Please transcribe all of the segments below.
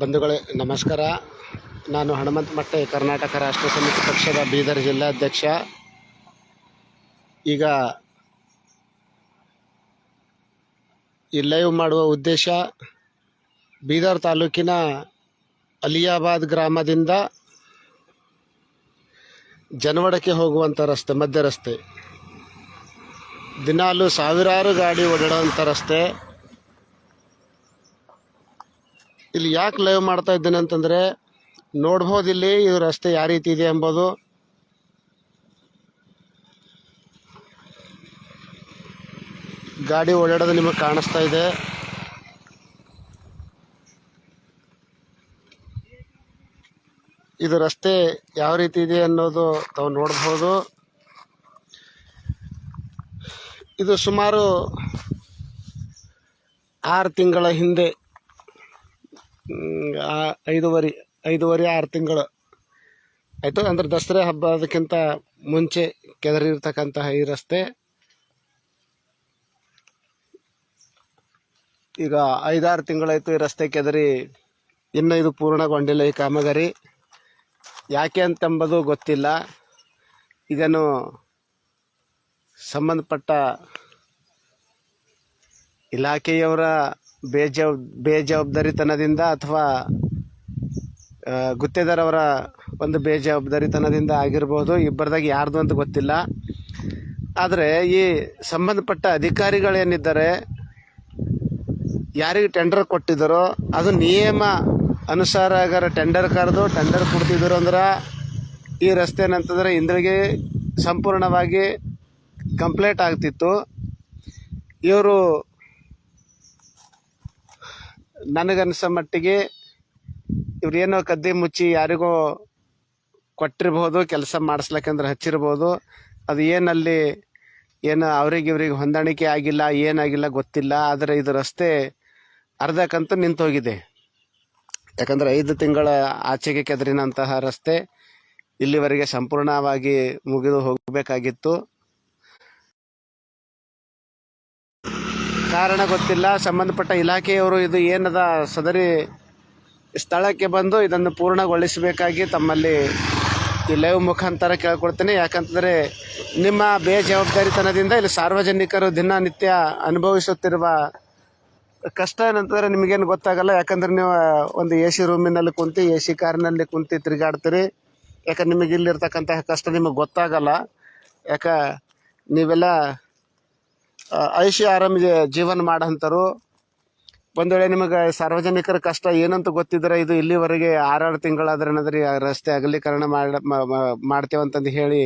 ಬಂಧುಗಳೇ, ನಮಸ್ಕಾರ. ನಾನು ಹನುಮಂತ ಮಟ್ಟೆ, ಕರ್ನಾಟಕ ರಾಷ್ಟ್ರ ಸಮಿತಿ ಪಕ್ಷದ ಬೀದರ್ ಜಿಲ್ಲಾಧ್ಯಕ್ಷ ಈಗ ಈ ಲೈವ್ ಮಾಡುವ ಉದ್ದೇಶ, ಬೀದರ್ ತಾಲೂಕಿನ ಅಲಿಯಾಬಾದ್ ಗ್ರಾಮದಿಂದ ಜನವಡಕ್ಕೆ ಹೋಗುವಂಥ ರಸ್ತೆ, ಮಧ್ಯ ರಸ್ತೆ. ದಿನಾಲು ಸಾವಿರಾರು ಗಾಡಿ ಓಡಾಡೋಂಥ ರಸ್ತೆ ಇಲ್ಲಿ ಯಾಕೆ ಲೈವ್ ಮಾಡ್ತಾ ಇದ್ದೇನೆ ಅಂತಂದರೆ ನೋಡಬಹುದು ಇಲ್ಲಿ ಇದು ರಸ್ತೆ ಯಾವ ರೀತಿ ಇದೆ ಎಂಬುದು. ಗಾಡಿ ಓಡಾಡೋದು ನಿಮಗೆ ಕಾಣಿಸ್ತಾ ಇದೆ. ಇದು ರಸ್ತೆ ಯಾವ ರೀತಿ ಇದೆ ಅನ್ನೋದು ತಾವು ನೋಡ್ಬೋದು. ಇದು ಸುಮಾರು ಆರು ತಿಂಗಳ ಹಿಂದೆ ಐದುವರೆ ಐದುವರೆ ಆರು ತಿಂಗಳು ಆಯಿತು. ಅಂದ್ರೆ ದಸರಾ ಹಬ್ಬ ಅದಕ್ಕಿಂತ ಮುಂಚೆ ಕೆದರಿರ್ತಕ್ಕಂತಹ ಈ ರಸ್ತೆ. ಈಗ ಐದಾರು ತಿಂಗಳಾಯಿತು ಈ ರಸ್ತೆ ಕೆದರಿ, ಇನ್ನೂ ಇದು ಪೂರ್ಣಗೊಂಡಿಲ್ಲ ಈ ಕಾಮಗಾರಿ. ಯಾಕೆ ಅಂತೆಂಬುದು ಗೊತ್ತಿಲ್ಲ. ಇದನ್ನು ಸಂಬಂಧಪಟ್ಟ ಇಲಾಖೆಯವರ ಬೇಜವಾಬ್ ಬೇಜವಾಬ್ದಾರಿತನದಿಂದ ಅಥವಾ ಗುತ್ತೇದಾರವರ ಒಂದು ಬೇಜವಾಬ್ದಾರಿತನದಿಂದ ಆಗಿರ್ಬೋದು, ಇಬ್ಬರದಾಗ ಯಾರ್ದು ಅಂತ ಗೊತ್ತಿಲ್ಲ. ಆದರೆ ಈ ಸಂಬಂಧಪಟ್ಟ ಅಧಿಕಾರಿಗಳೇನಿದ್ದಾರೆ, ಯಾರಿಗೆ ಟೆಂಡರ್ ಕೊಟ್ಟಿದ್ದರೋ, ಅದು ನಿಯಮ ಅನುಸಾರ ಆಗಾರ ಟೆಂಡರ್ ಕರೆದು ಟೆಂಡರ್ ಕೊಡ್ತಿದ್ರು ಅಂದ್ರೆ, ಈ ರಸ್ತೆ ಏನಂತಂದ್ರೆ ಇಂದ್ರಿಗೆ ಸಂಪೂರ್ಣವಾಗಿ ಕಂಪ್ಲೀಟ್ ಆಗ್ತಿತ್ತು. ಇವರು ನನಗನ್ಸೋ ಮಟ್ಟಿಗೆ ಇವರೇನೋ ಕದ್ದಿ ಮುಚ್ಚಿ ಯಾರಿಗೋ ಕೊಟ್ಟಿರ್ಬೋದು, ಕೆಲಸ ಮಾಡಿಸ್ಲಕ್ಕಂದ್ರೆ ಹಚ್ಚಿರ್ಬೋದು. ಅದು ಏನಲ್ಲಿ, ಏನು ಅವ್ರಿಗೆ ಇವ್ರಿಗೆ ಹೊಂದಾಣಿಕೆ ಆಗಿಲ್ಲ, ಏನಾಗಿಲ್ಲ ಗೊತ್ತಿಲ್ಲ, ಆದರೆ ಇದು ರಸ್ತೆ ಅರ್ಧಕ್ಕಂತೂ ನಿಂತೋಗಿದೆ. ಯಾಕಂದ್ರೆ ಐದು ತಿಂಗಳ ಆಚೆಗೆ ಕೆದರಿನಂತಹ ರಸ್ತೆ ಇಲ್ಲಿವರೆಗೆ ಸಂಪೂರ್ಣವಾಗಿ ಮುಗಿದು ಹೋಗಬೇಕಾಗಿತ್ತು. ಕಾರಣ ಗೊತ್ತಿಲ್ಲ. ಸಂಬಂಧಪಟ್ಟ ಇಲಾಖೆಯವರು ಇದು ಏನದ ಸದರಿ ಸ್ಥಳಕ್ಕೆ ಬಂದು ಇದನ್ನು ಪೂರ್ಣಗೊಳಿಸಬೇಕಾಗಿ ತಮ್ಮಲ್ಲಿ ಈ ಲೈವ್ ಮುಖಾಂತರ ಕೇಳ್ಕೊಡ್ತೀನಿ. ಯಾಕಂತಂದರೆ ನಿಮ್ಮ ಬೇಜವಾಬ್ದಾರಿತನದಿಂದ ಇಲ್ಲಿ ಸಾರ್ವಜನಿಕರು ದಿನನಿತ್ಯ ಅನುಭವಿಸುತ್ತಿರುವ ಕಷ್ಟ ಏನಂತಂದರೆ ನಿಮಗೇನು ಗೊತ್ತಾಗಲ್ಲ. ಯಾಕಂದ್ರೆ ನೀವು ಒಂದು ಎ ಸಿ ರೂಮಿನಲ್ಲಿ ಕುಂತು, ಎ ಸಿ ಕಾರಿನಲ್ಲಿ ಕುಂತು ತಿರುಗಾಡ್ತೀರಿ. ಯಾಕಂದ್ರೆ ನಿಮಗೆ ಇಲ್ಲಿರ್ತಕ್ಕಂತಹ ಕಷ್ಟ ನಿಮಗೆ ಗೊತ್ತಾಗಲ್ಲ. ಯಾಕ, ನೀವೆಲ್ಲ ಆ, ಐಶಿ ಆರಾಮ ಜೀ- ಜೀವನ ಮಾಡಂತರು. ಒಂದು ವೇಳೆ ನಿಮಗೆ ಸಾರ್ವಜನಿಕರ ಕಷ್ಟ ಏನಂತ ಗೊತ್ತಿದ್ರೆ ಇದು ಇಲ್ಲಿವರೆಗೆ ಆರಾರು ತಿಂಗಳಾದ್ರೆ ಏನಾದ್ರಿ ಆ ರಸ್ತೆ ಅಗಲೀಕರಣ ಮಾಡ ಮ- ಮ- ಮಾಡ್ತೇವೆ ಅಂತಂದು ಹೇಳಿ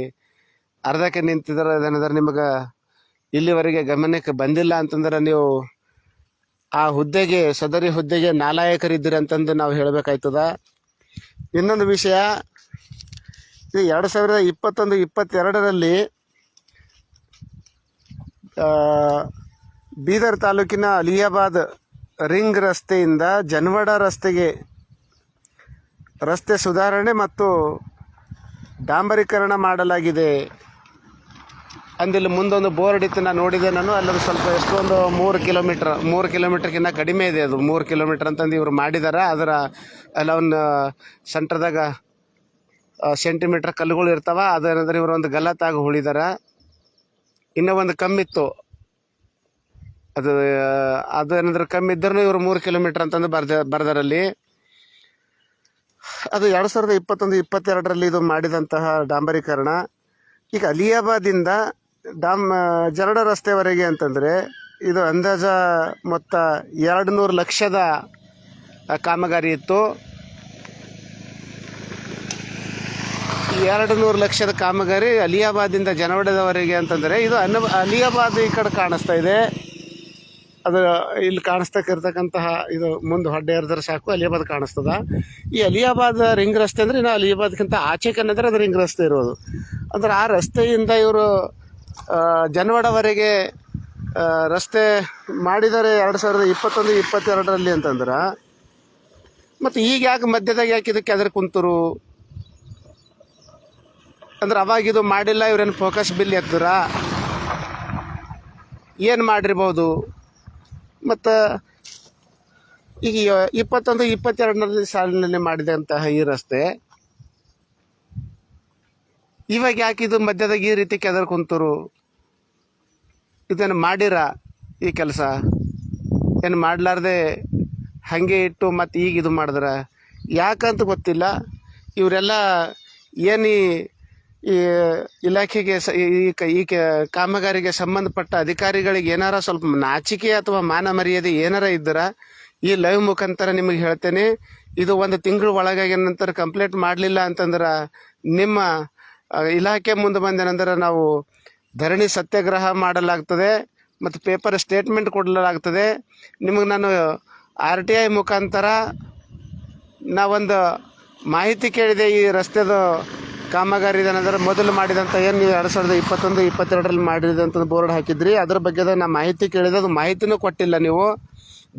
ಅರ್ಧಕ್ಕೆ ನಿಂತಿದ್ರೆ ಅದೇನಾದ್ರೆ ನಿಮಗೆ ಇಲ್ಲಿವರೆಗೆ ಗಮನಕ್ಕೆ ಬಂದಿಲ್ಲ ಅಂತಂದ್ರೆ ನೀವು ಆ ಹುದ್ದೆಗೆ ಸದರಿ ಹುದ್ದೆಗೆ ನಾಲಾಯಕರಿದ್ದೀರಿ ಅಂತಂದು ನಾವು ಹೇಳಬೇಕಾಯ್ತದ. ಇನ್ನೊಂದು ವಿಷಯ ಎರಡು ಸಾವಿರದ ಇಪ್ಪತ್ತೊಂದು ಇಪ್ಪತ್ತೆರಡರಲ್ಲಿ ಬೀದರ್ ತಾಲೂಕಿನ ಅಲಿಯಾಬಾದ್ ರಿಂಗ್ ರಸ್ತೆಯಿಂದ ಜನವಾಡ ರಸ್ತೆಗೆ ರಸ್ತೆ ಸುಧಾರಣೆ ಮತ್ತು ಡಾಂಬರೀಕರಣ ಮಾಡಲಾಗಿದೆ. ಅಂದಿಲ್ಲಿ ಮುಂದೊಂದು ಬೋರ್ಡ್ ಇತ್ತು ನಾನು ನೋಡಿದೆ ನಾನು. ಅಲ್ಲೊಂದು ಸ್ವಲ್ಪ ಎಷ್ಟೊಂದು, ಮೂರು ಕಿಲೋಮೀಟ್ರ್, ಮೂರು ಕಿಲೋಮೀಟ್ರ್ಗಿಂತ ಕಡಿಮೆ ಇದೆ ಅದು. ಮೂರು ಕಿಲೋಮೀಟ್ರ್ ಅಂತಂದು ಇವರು ಮಾಡಿದ್ದಾರೆ ಅದರ ಅಲ್ಲ, ಒಂದು ಸೆಂಟ್ರದಾಗ ಸೆಂಟಿಮೀಟ್ರ್ ಕಲ್ಲುಗಳು ಇರ್ತಾವೆ. ಅದೇನಂದ್ರೆ ಇವರು ಒಂದು ಗಲ್ಲತ್ತಾಗಿ ಉಳಿದಾರ ಇನ್ನೂ ಒಂದು ಕಮ್ಮಿತ್ತು. ಅದು ಅದು ಏನಂದ್ರೆ ಕಮ್ಮಿ ಇದ್ದರೂ ಇವರು ಮೂರು ಕಿಲೋಮೀಟ್ರ್ ಅಂತಂದು ಬರ್ದ, ಬರ್ದರಲ್ಲಿ. ಅದು ಎರಡು ಸಾವಿರದ ಇಪ್ಪತ್ತೊಂದು, ಇಪ್ಪತ್ತೆರಡರಲ್ಲಿ ಇದು ಮಾಡಿದಂತಹ ಡಾಂಬರೀಕರಣ. ಈಗ ಅಲಿಯಾಬಾದಿಂದ ಡಾಮ್, ಜರಡ ರಸ್ತೆವರೆಗೆ ಅಂತಂದರೆ ಇದು ಅಂದಾಜ ಮೊತ್ತ ಎರಡು ನೂರು ಲಕ್ಷದ ಕಾಮಗಾರಿ ಇತ್ತು ಈ ಎರಡು ನೂರು ಲಕ್ಷದ ಕಾಮಗಾರಿ ಅಲಿಯಾಬಾದಿಂದ ಜನವಡದವರೆಗೆ ಅಂತಂದರೆ ಇದು ಅನ್ನ ಅಲಿಯಾಬಾದ್ ಈ ಕಡೆ ಕಾಣಿಸ್ತಾ ಇದೆ. ಅದು ಇಲ್ಲಿ ಕಾಣಿಸ್ತಕ್ಕಿರ್ತಕ್ಕಂತಹ ಇದು ಮುಂದೆ ಹೊಡ್ಡೆ ಹರಿದ್ರೆ ಸಾಕು, ಅಲಿಯಾಬಾದ್ ಕಾಣಿಸ್ತದ. ಈ ಅಲಿಯಾಬಾದ್ ರಿಂಗ್ ರಸ್ತೆ ಅಂದರೆ ಇನ್ನು ಅಲಿಯಾಬಾದ್ಗಿಂತ ಆಚೆ ಕನ್ನದ್ರೆ ಅದು ರಿಂಗ್ ರಸ್ತೆ ಇರೋದು. ಅಂದ್ರೆ ಆ ರಸ್ತೆಯಿಂದ ಇವರು ಜನವಡವರೆಗೆ ರಸ್ತೆ ಮಾಡಿದರೆ ಎರಡು ಸಾವಿರದ ಇಪ್ಪತ್ತೊಂದು, ಇಪ್ಪತ್ತೆರಡರಲ್ಲಿ ಅಂತಂದ್ರೆ, ಮತ್ತು ಈಗ ಯಾಕೆ ಮಧ್ಯದಾಗ ಯಾಕೆ ಇದಕ್ಕೆ ಅದ್ರ ಕುಂತರು? ಅಂದ್ರೆ ಅವಾಗ ಇದು ಮಾಡಿಲ್ಲ, ಇವ್ರೇನು ಫೋಕಸ್ ಬಿಲ್ ಎತ್ತದ್ರ? ಏನು ಮಾಡಿರ್ಬೋದು? ಮತ್ತು ಈಗ ಇಪ್ಪತ್ತೊಂದು ಇಪ್ಪತ್ತೆರಡನೇ ಸಾಲಿನಲ್ಲಿ ಮಾಡಿದಂತಹ ಈ ರಸ್ತೆ, ಇವಾಗ ಯಾಕೆ ಇದು ಮಧ್ಯದಾಗ ಈ ರೀತಿ ಕೆದರ್ ಕುಂತರು? ಇದನ್ನು ಮಾಡಿರ ಈ ಕೆಲಸ? ಏನು ಮಾಡಲಾರ್ದೆ? ಹಾಗೆ ಇಟ್ಟು ಮತ್ತು ಈಗ ಇದು ಮಾಡಿದ್ರ? ಯಾಕಂತ ಗೊತ್ತಿಲ್ಲ. ಇವರೆಲ್ಲ ಏನು ಈ ಇಲಾಖೆಗೆ ಈ ಈ ಕೆ- ಕಾಮಗಾರಿಗೆ ಸಂಬಂಧಪಟ್ಟ ಅಧಿಕಾರಿಗಳಿಗೆ ಏನಾರ ಸ್ವಲ್ಪ ನಾಚಿಕೆ ಅಥವಾ ಮಾನ ಮರ್ಯಾದೆ ಏನಾರ ಇದ್ದರ ಈ ಲೈವ್ ಮುಖಾಂತರ ನಿಮಗೆ ಹೇಳ್ತೇನೆ. ಇದು ಒಂದು ತಿಂಗಳು ಒಳಗಾಗಿ ನಂತರ ಕಂಪ್ಲೇಂಟ್ ಮಾಡಲಿಲ್ಲ ಅಂತಂದ್ರೆ ನಿಮ್ಮ ಇಲಾಖೆ ಮುಂದೆ ಬಂದೇನಂದ್ರೆ ನಾವು ಧರಣಿ ಸತ್ಯಾಗ್ರಹ ಮಾಡಲಾಗ್ತದೆ ಮತ್ತು ಪೇಪರ್ ಸ್ಟೇಟ್ಮೆಂಟ್ ಕೊಡಲಾಗ್ತದೆ. ನಿಮಗೆ ನಾನು ಆರ್ ಟಿ ಐ ಮುಖಾಂತರ ನಾವೊಂದು ಮಾಹಿತಿ ಕೇಳಿದೆ ಈ ರಸ್ತೆದು ಕಾಮಗಾರಿ ಏನಂದ್ರೆ ಮೊದಲು ಮಾಡಿದಂಥ ಏನು ನೀವು ಎರಡು ಸಾವಿರದ ಇಪ್ಪತ್ತೊಂದು, ಇಪ್ಪತ್ತೆರಡರಲ್ಲಿ ಮಾಡಿದಂಥ ಬೋರ್ಡ್ ಹಾಕಿದ್ರಿ, ಅದ್ರ ಬಗ್ಗೆ ನಾ ಮಾಹಿತಿ ಕೇಳಿದೆ, ಅದು ಮಾಹಿತಿನೂ ಕೊಟ್ಟಿಲ್ಲ ನೀವು.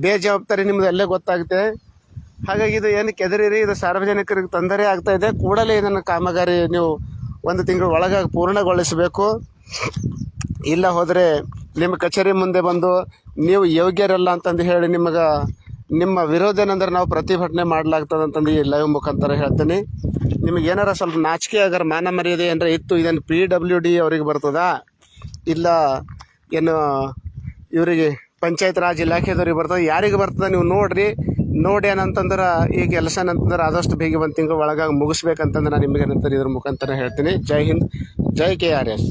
ಬೇಜವಾಬ್ದಾರಿ ನಿಮ್ದು ಅಲ್ಲೇ ಗೊತ್ತಾಗುತ್ತೆ. ಹಾಗಾಗಿ ಇದು ಏನು ಕೆದರಿರಿ ಇದು ಸಾರ್ವಜನಿಕರಿಗೆ ತೊಂದರೆ ಆಗ್ತಾ ಇದೆ. ಕೂಡಲೇ ಇದನ್ನು ಕಾಮಗಾರಿ ನೀವು ಒಂದು ತಿಂಗಳ ಒಳಗೆ ಪೂರ್ಣಗೊಳಿಸಬೇಕು. ಇಲ್ಲ ಹೋದರೆ ನಿಮ್ಮ ಕಚೇರಿ ಮುಂದೆ ಬಂದು ನೀವು ಯೋಗ್ಯರಲ್ಲ ಅಂತಂದು ಹೇಳಿ ನಿಮಗೆ ನಿಮ್ಮ ವಿರೋಧ ಏನಂದ್ರೆ ನಾವು ಪ್ರತಿಭಟನೆ ಮಾಡಲಾಗ್ತದೆ ಅಂತಂದು ಈ ಲೈವ್ ಮುಖಾಂತರ ಹೇಳ್ತೀನಿ. ನಿಮಗೆ ಏನಾರ ಸ್ವಲ್ಪ ನಾಚಿಕೆ ಆಗರ ಮಾನ ಮರ್ಯಾದೆ ಏನಾರ ಇತ್ತು ಇದನ್ನು ಪಿ ಡಬ್ಲ್ಯೂ ಡಿ ಅವ್ರಿಗೆ ಬರ್ತದಾ? ಇಲ್ಲ ಏನು ಇವರಿಗೆ ಪಂಚಾಯತ್ ರಾಜ್ ಇಲಾಖೆದವ್ರಿಗೆ ಬರ್ತದೆ? ಯಾರಿಗೆ ಬರ್ತದೆ ನೀವು ನೋಡ್ರಿ. ನೋಡಿ ಏನಂತಂದ್ರೆ ಈ ಕೆಲಸ ಏನಂತಂದ್ರೆ ಆದಷ್ಟು ಬೇಗ ಒಂದು ತಿಂಗಳು ಒಳಗಾಗಿ ಮುಗಿಸ್ಬೇಕಂತಂದ್ರೆ ನಾನು ನಿಮಗೆ ಏನಂತಾರೆ ಇದ್ರ ಮುಖಾಂತರ ಹೇಳ್ತೀನಿ. ಜೈ ಹಿಂದ್, ಜೈ ಕೆ ಆರ್ ಎಸ್.